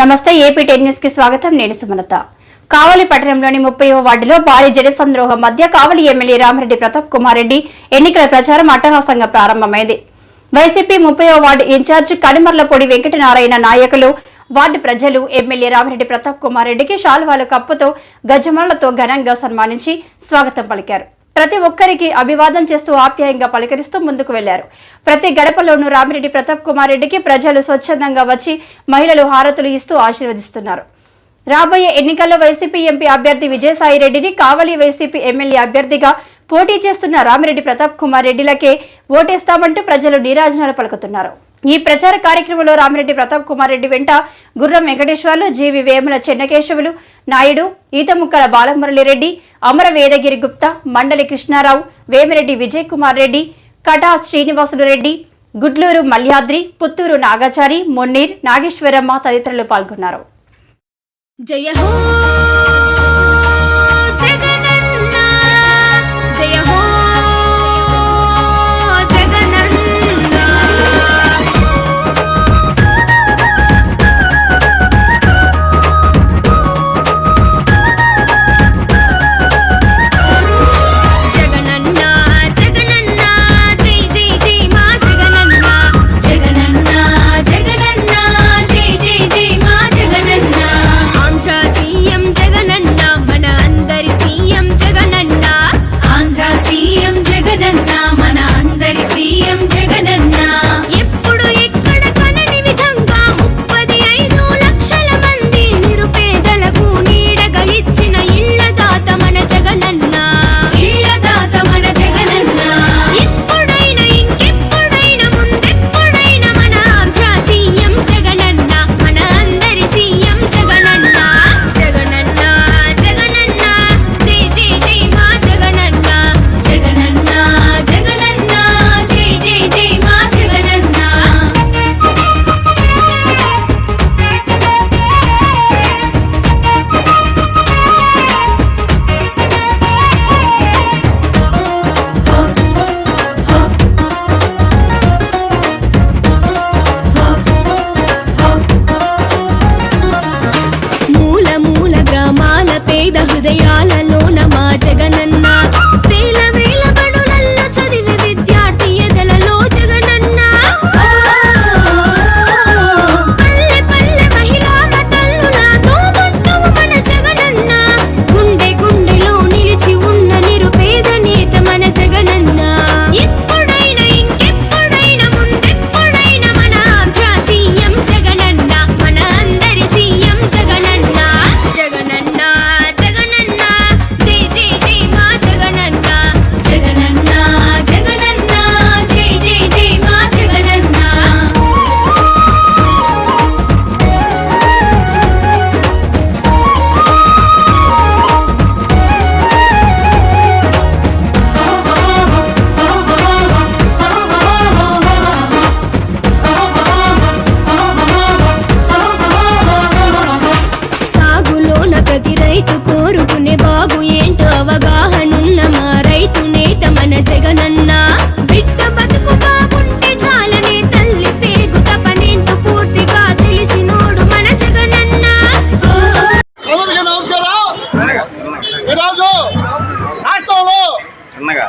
నమస్తే AP ten న్యూస్కి స్వాగతం. నేను సుమలత. కావలి పట్టణంలోని ముప్పై వార్డులో భారీ జనసంద్రోహం మధ్య కావలి ఎమ్మెల్యే రామిరెడ్డి ప్రతాప్ కుమార్ రెడ్డి ఎన్నికల ప్రచారం అట్టహాసంగా ప్రారంభమైంది. వైసీపీ ముప్పైవ వార్డు ఇన్ఛార్జ్ కడిమర్లపొడి వెంకటనారాయణ నాయకులు వార్డు ప్రజలు ఎమ్మెల్యే రామిరెడ్డి ప్రతాప్ కుమార్ రెడ్డికి శాలువాలు కప్పుతో గజమాలతో ఘనంగా సన్మానించి స్వాగతం పలికారు. ప్రతి ఒక్కరికి అభివాదం చేస్తూ ఆప్యాయంగా పలకరిస్తూ ముందుకు వెళ్ళారు. ప్రతి గడపలోనూ రామిరెడ్డి ప్రతాప్ కుమార్ రెడ్డికి ప్రజలు స్వచ్ఛందంగా వచ్చి మహిళలు హారతులు ఇస్తూ ఆశీర్వదిస్తున్నారు. రాబోయే ఎన్నికల్లో వైసీపీ ఎంపీ అభ్యర్థి విజయసాయి రెడ్డిని కావలి వైసీపీ ఎమ్మెల్యే అభ్యర్థిగా పోటీ చేస్తున్న రామిరెడ్డి ప్రతాప్ కుమార్ రెడ్డిలకే ఓటేస్తామంటూ ప్రజలు నీరాజనాలు పలుకుతున్నారు. ఈ ప్రచార కార్యక్రమంలో రామిరెడ్డి ప్రతాప్ కుమార్ రెడ్డి వెంట గుర్రం వెంకటేశ్వర్లు జీవి వేముల చెన్నకేశవులు నాయుడు ఈతముక్కల బాలమురళిరెడ్డి అమర వేదగిరి గుప్తా మండలి కృష్ణారావు వేమిరెడ్డి విజయ్ కుమార్ రెడ్డి కటా శ్రీనివాసులు రెడ్డి గుడ్లూరు మల్యాద్రి పుత్తూరు నాగాచారి మొన్నీర్ నాగేశ్వరమ్మ తదితరులు పాల్గొన్నారు. జయ గ్రామాల పేద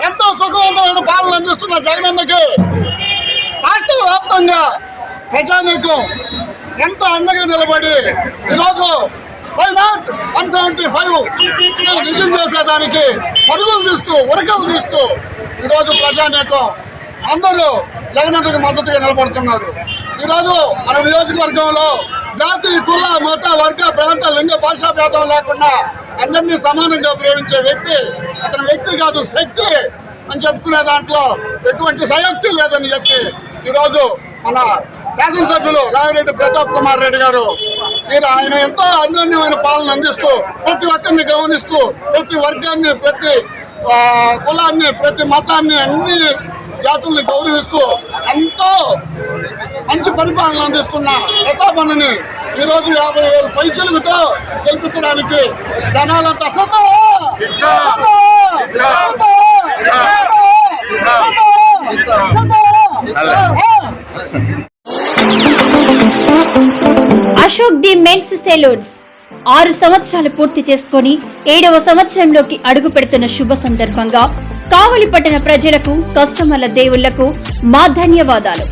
ఎంతో సుఖవంతమైన పాలన అందిస్తున్న జగనన్నకి రాష్ట్ర వ్యాప్తంగా ప్రజానీకం ఎంతో అండగా నిలబడి ఈరోజు why not one seventy five నిజం చేసేదానికి పరుగులు తీస్తూ ఉరకలు తీస్తూ ఈరోజు ప్రజానీకం అందరూ జగనన్నకి మద్దతుగా నిలబడుతున్నారు. ఈరోజు మన నియోజకవర్గంలో జాతి కుల మత వర్గ ప్రాంత లింగ భాషా భేదం లేకుండా అందరినీ సమానంగా ప్రేమించే వ్యక్తి అతను వ్యక్తి కాదు శక్తి అని చెప్పుకునే దాంట్లో ఎటువంటి సయక్తి లేదని చెప్పి ఈరోజు మన శాసనసభ్యులు రామిరెడ్డి ప్రతాప్ కుమార్ రెడ్డి గారు మీరు ఆయన ఎంతో అన్యోన్యమైన పాలన అందిస్తూ ప్రతి ఒక్కరిని గమనిస్తూ ప్రతి వర్గాన్ని ప్రతి కులాన్ని ప్రతి మతాన్ని అన్ని జాతుల్ని గౌరవిస్తూ ఎంతో మంచి పరిపాలన అందిస్తున్న ప్రతాపన్నని ఈరోజు యాభై వేల పైచలుగుతో గెలిపించడానికి జనాలంతా అశోక్ ది మెన్స్ సెలూన్స్. ఆరు సంవత్సరాలు పూర్తి చేసుకొని ఏడవ సంవత్సరంలోకి అడుగు పెడుతున్న శుభ సందర్భంగా కావలి పట్టణ ప్రజలకు కస్టమర్ల దేవుళ్ళకు మా ధన్యవాదాలు.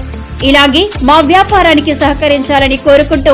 ఇలాగే మా వ్యాపారానికి సహకరించాలని కోరుకుంటూ